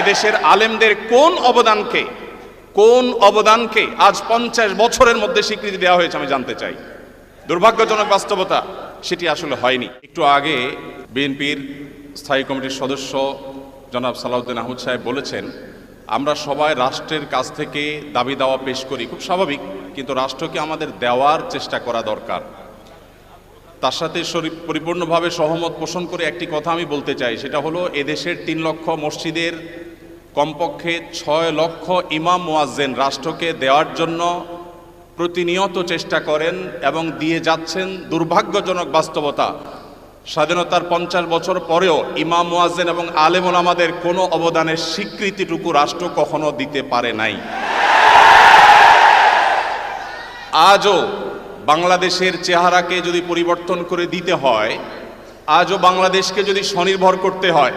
এদেশের আলেমদের কোন অবদানকে কোন অবদানকে আজ পঞ্চাশ বছরের মধ্যে স্বীকৃতি দেওয়া হয়েছে আমি জানতে চাই। দুর্ভাগ্যজনক বাস্তবতা সেটি আসলে হয়নি। একটু আগে বিএনপির স্থায়ী কমিটির সদস্য জনাব সালাউদ্দিন আহমদ সাহেব বলেছেন, আমরা সবাই রাষ্ট্রের কাছ থেকে দাবি দাওয়া পেশ করি। খুব স্বাভাবিক, কিন্তু রাষ্ট্রকে আমাদের দেওয়ার চেষ্টা করা দরকার। তার সাথে পরিপূর্ণভাবে সহমত পোষণ করে একটি কথা আমি বলতে চাই। সেটা হলো, এদেশের তিন লক্ষ মসজিদের কমপক্ষে ছয় লক্ষ ইমাম মোয়াজ্জেন রাষ্ট্রকে দেওয়ার জন্য প্রতিনিয়ত চেষ্টা করেন এবং দিয়ে যাচ্ছেন দুর্ভাগ্যজনক বাস্তবতা। স্বাধীনতার পঞ্চাশ বছর পরেও ইমাম মোয়াজ্জেন এবং আলেমন আমাদের কোনো অবদানের স্বীকৃতিটুকু রাষ্ট্র কখনো দিতে পারে নাই। আজও বাংলাদেশের চেহারাকে যদি পরিবর্তন করে দিতে হয় আজও বাংলাদেশকে যদি স্বনির্ভর করতে হয়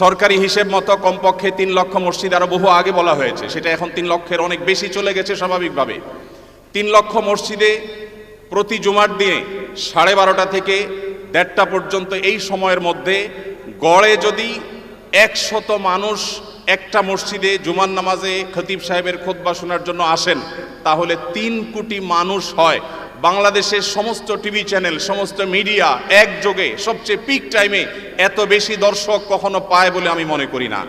সরকারি হিসেব মতো কমপক্ষে তিন লক্ষ মসজিদ আরও বহু আগে বলা হয়েছে। সেটা এখন তিন লক্ষের অনেক বেশি চলে গেছে স্বাভাবিকভাবে। তিন লক্ষ মসজিদে প্রতি জুমার দিয়ে সাড়ে বারোটা থেকে দেড়টা পর্যন্ত এই সময়ের মধ্যে গড়ে যদি একশত মানুষ একটা মসজিদে জুমান নামাজে খতিব সাহেবের খোদবা শোনার জন্য আসেন, তাহলে তিন কোটি মানুষ হয়। বাংলাদেশের সমস্ত টিভি চ্যানেল, সমস্ত মিডিয়া একযোগে সবচেয়ে পিক টাইমে এত বেশি দর্শক কখনো পায় বলে আমি মনে করি না।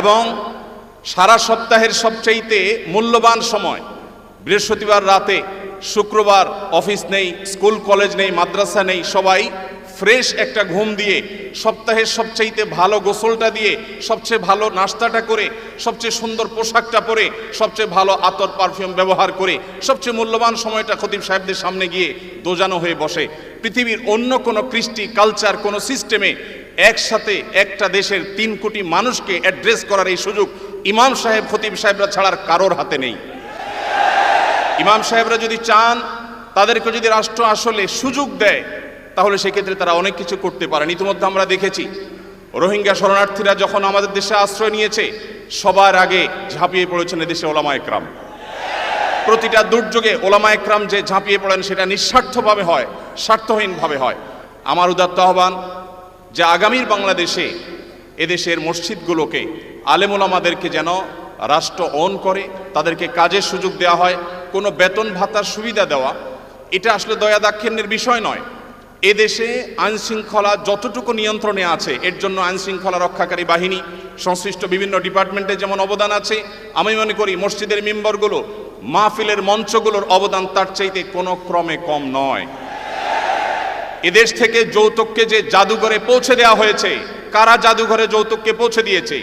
এবং সারা সপ্তাহের সবচাইতে মূল্যবান সময় বৃহস্পতিবার রাতে শুক্রবার অফিস নেই, স্কুল, কলেজ নেই, মাদ্রাসা নেই, সবাই ফ্রেশ একটা ঘুম দিয়ে সপ্তাহের সবচাইতে ভালো গোসলটা দিয়ে, সবচেয়ে ভালো নাস্তাটা করে, সবচেয়ে সুন্দর পোশাকটা পরে, সবচেয়ে ভালো আতর পারফিউম ব্যবহার করে, সবচেয়ে মূল্যবান সময়টা খতিব সাহেবদের সামনে গিয়ে দোজানো হয়ে বসে। পৃথিবীর অন্য কোনো কৃষ্টি, কালচার, কোনো সিস্টেমে একসাথে একটা দেশের তিন কোটি মানুষকে অ্যাড্রেস করার এই সুযোগ ইমাম সাহেব, খতিব সাহেবরা ছাড়ার কারোর হাতে নেই। ইমাম সাহেবরা যদি চান, তাদেরকে যদি রাষ্ট্র আসলে সুযোগ দেয়, তাহলে সেক্ষেত্রে তারা অনেক কিছু করতে পারেন। ইতিমধ্যে আমরা দেখেছি, রোহিঙ্গা শরণার্থীরা যখন আমাদের দেশে আশ্রয় নিয়েছে, সবার আগে ঝাঁপিয়ে পড়েছেন এদেশে ওলামা একরাম। প্রতিটা দুর্যোগে ওলামা একরাম যে ঝাঁপিয়ে পড়েন, সেটা নিঃস্বার্থভাবে হয়, স্বার্থহীনভাবে হয়। আমার উদাত্ত আহ্বান যে আগামীর বাংলাদেশে এদেশের মসজিদগুলোকে আলেমুলামাদেরকে যেন রাষ্ট্র অন করে, তাদেরকে কাজের সুযোগ দেওয়া হয় কোনো বেতন ভাতার সুবিধা দেওয়া, এটা আসলে দয়া দাক্ষিণ্যের বিষয় নয়। এদেশে আইন শৃঙ্খলা যতটুকু নিয়ন্ত্রণে আছে, এর জন্য আইন শৃঙ্খলা রক্ষাকারী বাহিনী, সংশ্লিষ্ট বিভিন্ন ডিপার্টমেন্টে যেমন অবদান আছে, আমি মনে করি মসজিদের মেম্বারগুলো, মাহফিলের মঞ্চগুলোর অবদান তার চাইতে কোনো ক্রমে কম নয়। এদেশ থেকে যৌতুককে যে জাদুঘরে পৌঁছে দেওয়া হয়েছে, কারা জাদুঘরে যৌতুককে পৌঁছে দিয়েছে?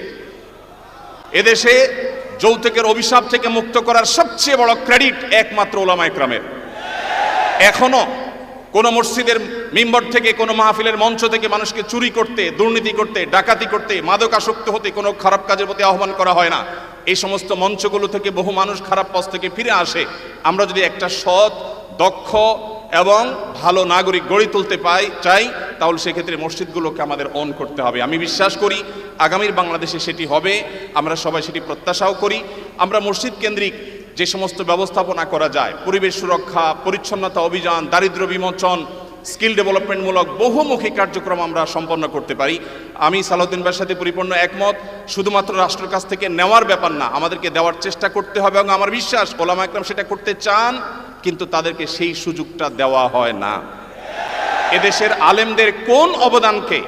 এদেশে যৌতুকের অভিশাপ থেকে মুক্ত করার সবচেয়ে বড় ক্রেডিট একমাত্র ওলামা একরামের। এখনও কোন মসজিদের মেম্বার থেকে, কোনো মাহফিলের মঞ্চ থেকে মানুষকে চুরি করতে, দুর্নীতি করতে, ডাকাতি করতে, মাদকাসক্ত হতে কোনো খারাপ কাজের প্রতি আহ্বান করা হয় না। এই সমস্ত মঞ্চগুলো থেকে বহু মানুষ খারাপ পথ থেকে ফিরে আসে। আমরা যদি একটা সৎ, দক্ষ এবং ভালো নাগরিক গড়ে তুলতে পাই, চাই, তাহলে সেক্ষেত্রে মসজিদগুলোকে আমাদের অন করতে হবে। আমি বিশ্বাস করি, আগামীর বাংলাদেশে সেটি হবে, আমরা সবাই সেটি প্রত্যাশাও করি। আমরা মসজিদ কেন্দ্রিক যে সমস্ত ব্যবস্থাপনা করা যায়, পরিবেশ সুরক্ষা, পরিচ্ছন্নতা অভিযান, দারিদ্র বিমোচন, স্কিল ডেভেলপমেন্টমূলক বহুমুখী কার্যক্রম আমরা সম্পন্ন করতে পারি। আমি সালাউদ্দিন ভাইয়ের সাথে পরিপূর্ণ একমত, শুধুমাত্র রাষ্ট্রের কাছ থেকে নেওয়ার ব্যাপার না, আমাদেরকে দেওয়ার চেষ্টা করতে হবে এবং আমার বিশ্বাস, ওলামা একরাম সেটা করতে চান কিন্তু তাদেরকে সেই সুযোগটা দেওয়া হয় না। এদেশের আলেমদের কোন অবদানকে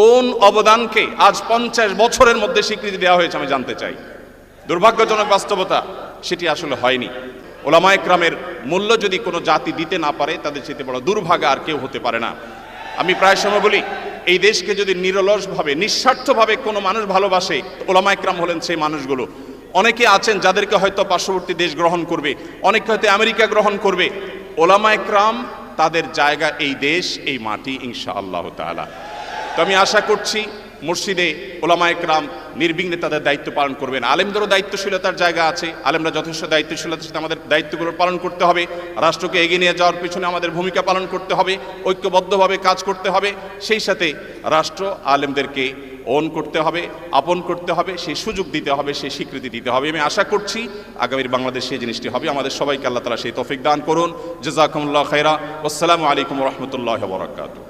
কোন অবদানকে আজ পঞ্চাশ বছরের মধ্যে স্বীকৃতি দেওয়া হয়েছে আমি জানতে চাই। দুর্ভাগ্যজনক বাস্তবতা, সেটি আসলে হয়নি। ওলামা একরামের মূল্য যদি কোনো জাতি দিতে না পারে, তাদের চেয়ে বড় দুর্ভাগা আর কেউ হতে পারে না। আমি প্রায় সময় বলি, এই দেশকে যদি নিরলসভাবে, নিঃস্বার্থভাবে কোনো মানুষ ভালোবাসে, ওলামা একরাম হলেন সেই মানুষগুলো। অনেকে আছেন যাদেরকে হয়তো পার্শ্ববর্তী দেশ গ্রহণ করবে, অনেকে হয়তো আমেরিকা গ্রহণ করবে। ওলামা একরাম, তাদের জায়গা এই দেশ, এই মাটি ইনশা আল্লাহ তাআলা। তো আমি আশা করছি মসজিদে ওলামা একরাম নির্বিঘ্নে তাদের দায়িত্ব পালন করবেন। আলেমদেরও দায়িত্বশীলতার জায়গা আছে, আলেমরা যথেষ্ট দায়িত্বশীলতার সাথে আমাদের দায়িত্বগুলো পালন করতে হবে। রাষ্ট্রকে এগিয়ে নিয়ে যাওয়ার পিছনে আমাদের ভূমিকা পালন করতে হবে, ঐক্যবদ্ধভাবে কাজ করতে হবে। সেই সাথে রাষ্ট্র আলেমদেরকে ওন করতে হবে, আপন করতে হবে সেই সুযোগ দিতে হবে সেই স্বীকৃতি দিতে হবে। আমি আশা করছি আগামীর বাংলাদেশ সেই জিনিসটি হবে। আমাদের সবাইকে আল্লাহ তালা সেই তফিক দান করুন। জজাকুমুল্লাহ খাইরা। আসসালামু আলাইকুম রহমতুল্লাহ বরাকাতু